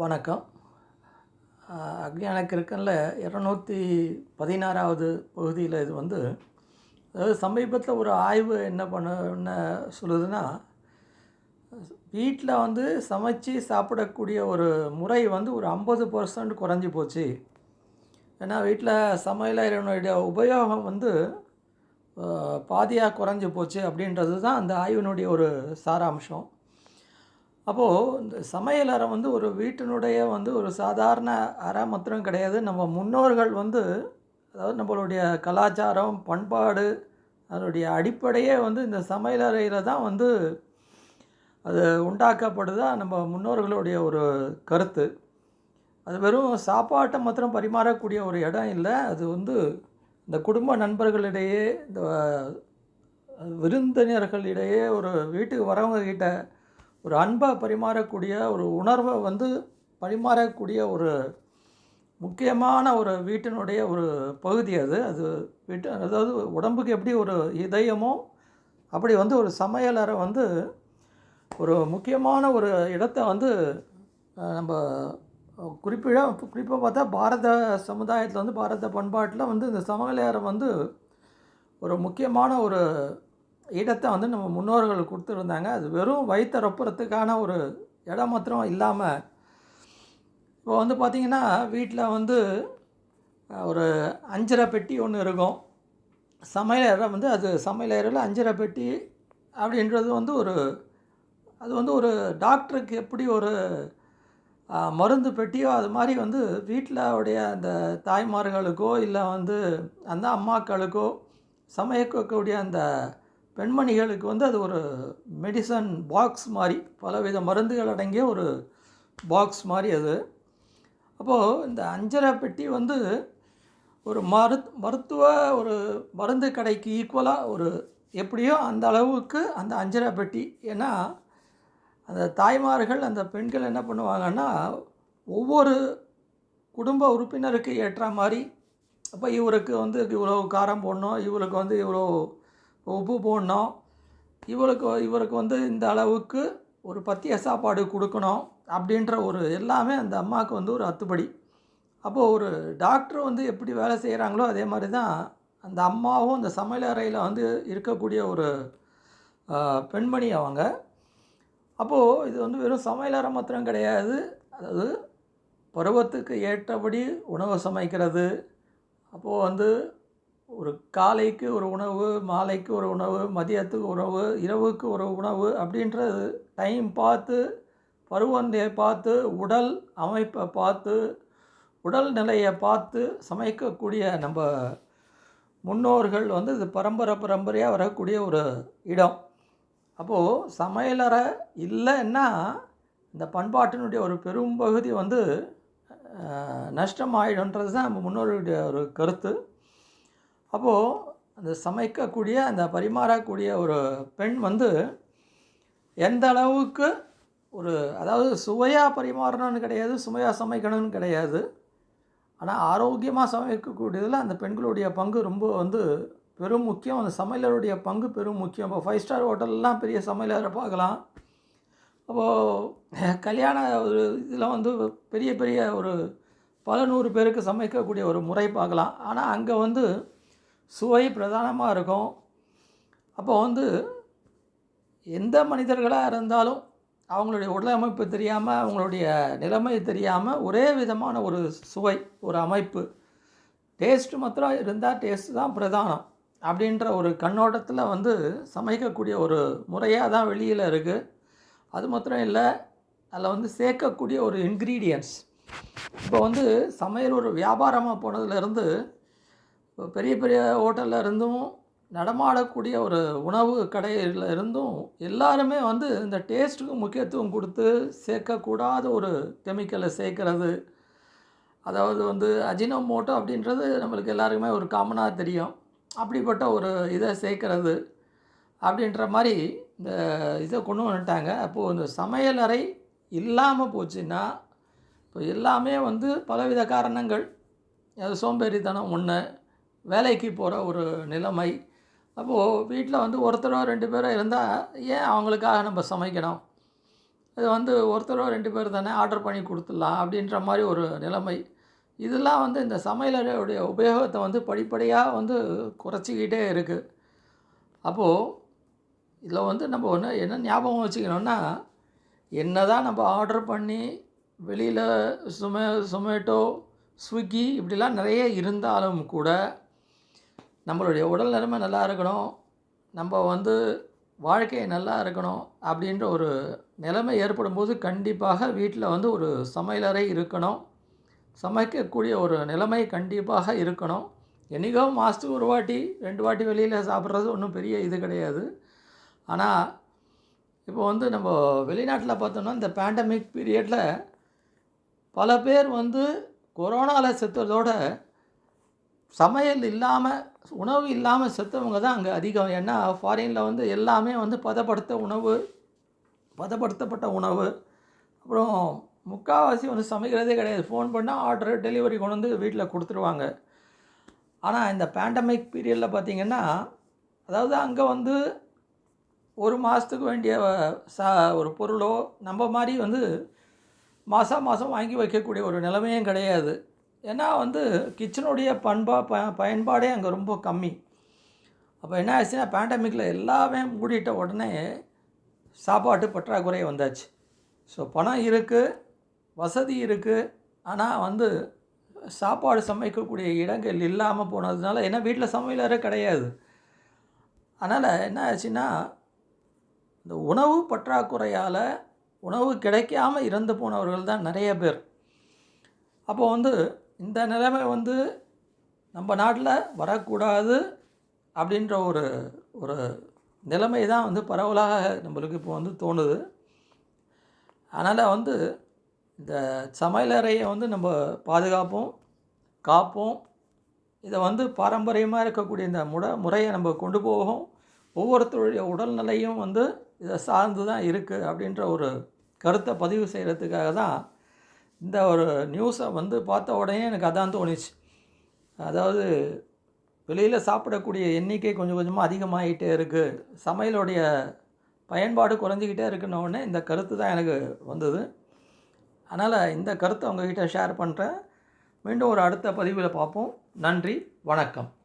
வணக்கம். அக்ஞான கிறுக்கனில் இரநூத்தி பதினாறாவது பகுதியில் இது வந்து அதாவது சமீபத்தில் ஒரு ஆய்வு என்ன பண்ண என்ன சொல்லுதுன்னா வீட்டில் வந்து சமைச்சு சாப்பிடக்கூடிய ஒரு முறை வந்து ஒரு ஐம்பது பர்சன்ட் குறைஞ்சி போச்சு. ஏன்னா வீட்டில் சமையலறையினுடைய உபயோகம் வந்து பாதியாக குறைஞ்சி போச்சு அப்படின்றது தான் அந்த ஆய்வினுடைய ஒரு சாராம்சம். அப்போது இந்த சமையலறை வந்து ஒரு வீட்டினுடைய வந்து ஒரு சாதாரண அறை மாத்திரம் கிடையாது. நம்ம முன்னோர்கள் வந்து அதாவது நம்மளுடைய கலாச்சாரம் பண்பாடு அதனுடைய அடிப்படையே வந்து இந்த சமையலறையில் தான் வந்து அது உண்டாக்கப்படுதா நம்ம முன்னோர்களுடைய ஒரு கருத்து. அது வெறும் சாப்பாட்டை மாத்திரம் பரிமாறக்கூடிய ஒரு இடம் இல்லை. அது வந்து இந்த குடும்ப நண்பர்களிடையே இந்த விருந்தினர்களிடையே ஒரு வீட்டுக்கு வரவங்க கிட்ட ஒரு அன்பை பரிமாறக்கூடிய ஒரு உணர்வை வந்து பரிமாறக்கூடிய ஒரு முக்கியமான ஒரு வீட்டினுடைய ஒரு பகுதி அது. அது வீட்டு அதாவது உடம்புக்கு எப்படி ஒரு இதயமோ அப்படி வந்து ஒரு சமையலறை வந்து ஒரு முக்கியமான ஒரு இடத்த வந்து நம்ம குறிப்பிட குறிப்பாக பார்த்தா பாரத சமுதாயத்தில் வந்து பாரத பண்பாட்டில் வந்து இந்த சமையலறை வந்து ஒரு முக்கியமான ஒரு இடத்தை வந்து நம்ம முன்னோர்கள் கொடுத்துருந்தாங்க. அது வெறும் வயிற்றுறப்புறத்துக்கான ஒரு இடம் மாத்திரம் இல்லாமல் இப்போ வந்து பார்த்திங்கன்னா வீட்டில் வந்து ஒரு அஞ்சரை பெட்டி ஒன்று இருக்கும். சமையலறை வந்து அது சமையலறையில் அஞ்சரை பெட்டி அப்படின்றது வந்து ஒரு அது வந்து ஒரு டாக்டருக்கு எப்படி ஒரு மருந்து பெட்டியோ அது மாதிரி வந்து வீட்டில் உடைய அந்த தாய்மார்களுக்கோ இல்லை வந்து அந்த அம்மாக்களுக்கோ சமைக்கக்கூடிய அந்த பெண்மணிகளுக்கு வந்து அது ஒரு மெடிசன் பாக்ஸ் மாதிரி பலவித மருந்துகள் அடங்கிய ஒரு பாக்ஸ் மாதிரி அது. அப்போது இந்த அஞ்சரை பெட்டி வந்து ஒரு மரு மருத்துவ ஒரு மருந்து கடைக்கு ஈக்குவலாக ஒரு எப்படியோ அந்த அளவுக்கு அந்த அஞ்சரை பெட்டி. ஏன்னா அந்த தாய்மார்கள் அந்த பெண்கள் என்ன பண்ணுவாங்கன்னா ஒவ்வொரு குடும்ப உறுப்பினருக்கு ஏற்ற மாதிரி அப்போ இவருக்கு வந்து இவ்வளோ காரம் போடணும் இவருக்கு வந்து இவ்வளோ உப்பு போடணும். இவளுக்கு இவருக்கு வந்து இந்த அளவுக்கு ஒரு பத்திய சாப்பாடு கொடுக்கணும் அப்படின்ற ஒரு எல்லாமே அந்த அம்மாவுக்கு வந்து ஒரு அத்துப்படி. அப்போது ஒரு டாக்டர் வந்து எப்படி வேலை செய்கிறாங்களோ அதே மாதிரி தான் அந்த அம்மாவும் அந்த சமையலறையில் வந்து இருக்கக்கூடிய ஒரு பெண்மணி அவங்க. அப்போது இது வந்து வெறும் சமையலறை மாத்திரம் கிடையாது. அதாவது பருவத்துக்கு ஏற்றபடி உணவு சமைக்கிறது. அப்போது வந்து ஒரு காலைக்கு ஒரு உணவு மாலைக்கு ஒரு உணவு மதியத்துக்கு உணவு இரவுக்கு ஒரு உணவு அப்படின்றது டைம் பார்த்து பருவந்தையை பார்த்து உடல் அமைப்பை பார்த்து உடல் நிலையை பார்த்து சமைக்கக்கூடிய நம்ம முன்னோர்கள் வந்து இது பரம்பரை பரம்பரையாக வரக்கூடிய ஒரு இடம். அப்போது சமையலறை இல்லைன்னா இந்த பண்பாட்டினுடைய ஒரு பெரும்பகுதி வந்து நஷ்டமாயிடுன்றது தான் நம்ம முன்னோர்களுடைய ஒரு கருத்து. அப்போது அந்த சமைக்கக்கூடிய அந்த பரிமாறக்கூடிய ஒரு பெண் வந்து எந்த அளவுக்கு ஒரு அதாவது சுவையாக பரிமாறணும்னு கிடையாது சுவையாக சமைக்கணும்னு கிடையாது. ஆனால் ஆரோக்கியமாக சமைக்கக்கூடியதில் அந்த பெண்களுடைய பங்கு ரொம்ப வந்து பெரும் முக்கியம். அந்த சமையலருடைய பங்கு பெரும் முக்கியம். இப்போ ஃபைவ் ஸ்டார் ஹோட்டல்லாம் பெரிய சமையலரை பார்க்கலாம். அப்போது கல்யாண ஒரு இதில் வந்து பெரிய பெரிய ஒரு பல நூறு பேருக்கு சமைக்கக்கூடிய ஒரு முறை பார்க்கலாம். ஆனால் அங்கே வந்து சுவை பிரதானமாக இருக்கும். அப்போ வந்து எந்த மனிதர்களாக இருந்தாலும் அவங்களுடைய உடல் அமைப்பு தெரியாமல் அவங்களுடைய நிலைமை தெரியாமல் ஒரே விதமான ஒரு சுவை ஒரு அமைப்பு. டேஸ்ட்டு மாத்திரம் இருந்தால் டேஸ்ட்டு தான் பிரதானம் அப்படின்ற ஒரு கண்ணோட்டத்தில் வந்து சமைக்கக்கூடிய ஒரு முறையாக தான் வெளியில் இருக்குது அது மாத்திரம் இல்லை அதில் வந்து சேர்க்கக்கூடிய ஒரு இன்க்ரீடியன்ஸ் இப்போ வந்து சமையல் ஒரு வியாபாரமாக போனதுலேருந்து பெரிய பெரிய ஹோட்டலில் இருந்தும் நடமாடக்கூடிய ஒரு உணவு கடையில் இருந்தும் எல்லாருமே வந்து இந்த டேஸ்ட்டுக்கு முக்கியத்துவம் கொடுத்து சேர்க்கக்கூடாத ஒரு கெமிக்கலை சேர்க்கறது. அதாவது வந்து அஜினோமோட்டோ அப்படின்றது நம்மளுக்கு எல்லாருக்குமே ஒரு காமனாக தெரியும். அப்படிப்பட்ட ஒரு இதை சேர்க்கறது அப்படின்ற மாதிரி இந்த இதை கொண்டு வந்துட்டாங்க. அப்போது இந்த சமையலறை இல்லாமல் போச்சுன்னா இப்போ எல்லாமே வந்து பலவித காரணங்கள். அது சோம்பேறித்தனம் ஒன்று வேலைக்கு போகிற ஒரு நிலைமை. அப்போது வீட்டில் வந்து ஒருத்தரோ ரெண்டு பேரோ இருந்தால் ஏன் அவங்களுக்காக நம்ம சமைக்கணும்? இது வந்து ஒருத்தரோ ரெண்டு பேர் தானே ஆர்டர் பண்ணி கொடுத்துடலாம் அப்படின்ற மாதிரி ஒரு நிலைமை. இதெல்லாம் வந்து இந்த சமையலறையுடைய உபயோகத்தை வந்து படிப்படியாக வந்து குறைச்சிக்கிட்டே இருக்குது அப்போது இதில் வந்து நம்ம ஒன்று என்ன ஞாபகம் வச்சுக்கணுன்னா என்ன தான் நம்ம ஆர்டர் பண்ணி வெளியில் சுமே சொமேட்டோ ஸ்விக்கி இப்படிலாம் நிறைய இருந்தாலும் கூட நம்மளுடைய உடல் நிலைமை நல்லா இருக்கணும் நம்ம வந்து வாழ்க்கை நல்லா இருக்கணும் அப்படின்ற ஒரு நிலைமை ஏற்படும்போது கண்டிப்பாக வீட்டில் வந்து ஒரு சமையலறை இருக்கணும். சமைக்கக்கூடிய ஒரு நிலைமை கண்டிப்பாக இருக்கணும். என்றைக்கோ மாதத்துக்கு ஒரு வாட்டி ரெண்டு வாட்டி வெளியில் சாப்பிட்றது ஒன்றும் பெரிய இது கிடையாது. ஆனால் இப்போ வந்து நம்ம வெளிநாட்டில் பார்த்தோம்னா இந்த பேண்டமிக் பீரியடில் பல பேர் வந்து கொரோனாவில் செத்துறதோட சமையல் இல்லாமல் உணவு இல்லாமல் செத்தவங்க தான் அங்கே அதிகம். ஏன்னா ஃபாரினில் வந்து எல்லாமே வந்து பதப்படுத்த உணவு பதப்படுத்தப்பட்ட உணவு. அப்புறம் முக்கால்வாசி வந்து சமைக்கிறதே கிடையாது. ஃபோன் பண்ணால் ஆர்டர் டெலிவரி கொண்டு வந்து வீட்டில் கொடுத்துருவாங்க. ஆனால் இந்த பேண்டமிக் பீரியடில் பார்த்திங்கன்னா அதாவது அங்கே வந்து ஒரு மாதத்துக்கு வேண்டிய சா ஒரு பொருளோ நம்ம மாதிரி வந்து மாதம் மாதம் வாங்கி வைக்கக்கூடிய ஒரு நிலைமையும் கிடையாது. ஏன்னா வந்து கிச்சனுடைய பண்பா ப பயன்பாடே அங்கே ரொம்ப கம்மி. அப்போ என்ன ஆச்சுன்னா பேண்டமிக்கில் எல்லாமே மூடிட்ட உடனே சாப்பாட்டு பற்றாக்குறை வந்தாச்சு. ஸோ பணம் இருக்குது வசதி இருக்குது ஆனால் வந்து சாப்பாடு சமைக்கக்கூடிய இடங்கள் இல்லாமல் போனதுனால ஏன்னா வீட்டில் சமையலறை கிடையாது. அதனால் என்ன ஆச்சுன்னா இந்த உணவு பற்றாக்குறையால் உணவு கிடைக்காமல் இறந்து போனவர்கள் தான் நிறைய பேர். அப்போ வந்து இந்த நிலைமை வந்து நம்ம நாட்டில் வரக்கூடாது அப்படின்ற ஒரு ஒரு நிலைமை தான் வந்து பரவலாக நம்மளுக்கு இப்போ வந்து தோணுது. அதனால் வந்து இந்த சமையலறையை வந்து நம்ம பாதுகாப்போம் காப்போம். இதை வந்து பாரம்பரியமாக இருக்கக்கூடிய இந்த முட முறையை நம்ம கொண்டு போவோம் ஒவ்வொருத்தருடைய உடல்நிலையும் வந்து இதை சார்ந்து தான் இருக்குது அப்படின்ற ஒரு கருத்தை பதிவு செய்கிறதுக்காக தான் இந்த ஒரு நியூஸை வந்து பார்த்த உடனே எனக்கு அதான் தோணுச்சு. அதாவது வெளியில் சாப்பிடக்கூடிய எண்ணிக்கை கொஞ்சம் கொஞ்சமாக அதிகமாகிட்டே இருக்குது சமையலுடைய பயன்பாடு குறைஞ்சிக்கிட்டே இருக்குன்ன இந்த கருத்து தான் எனக்கு வந்தது. அதனால் இந்த கருத்தை உங்ககிட்ட ஷேர் பண்ணுறேன் மீண்டும் ஒரு அடுத்த பதிவில் பார்ப்போம். நன்றி வணக்கம்.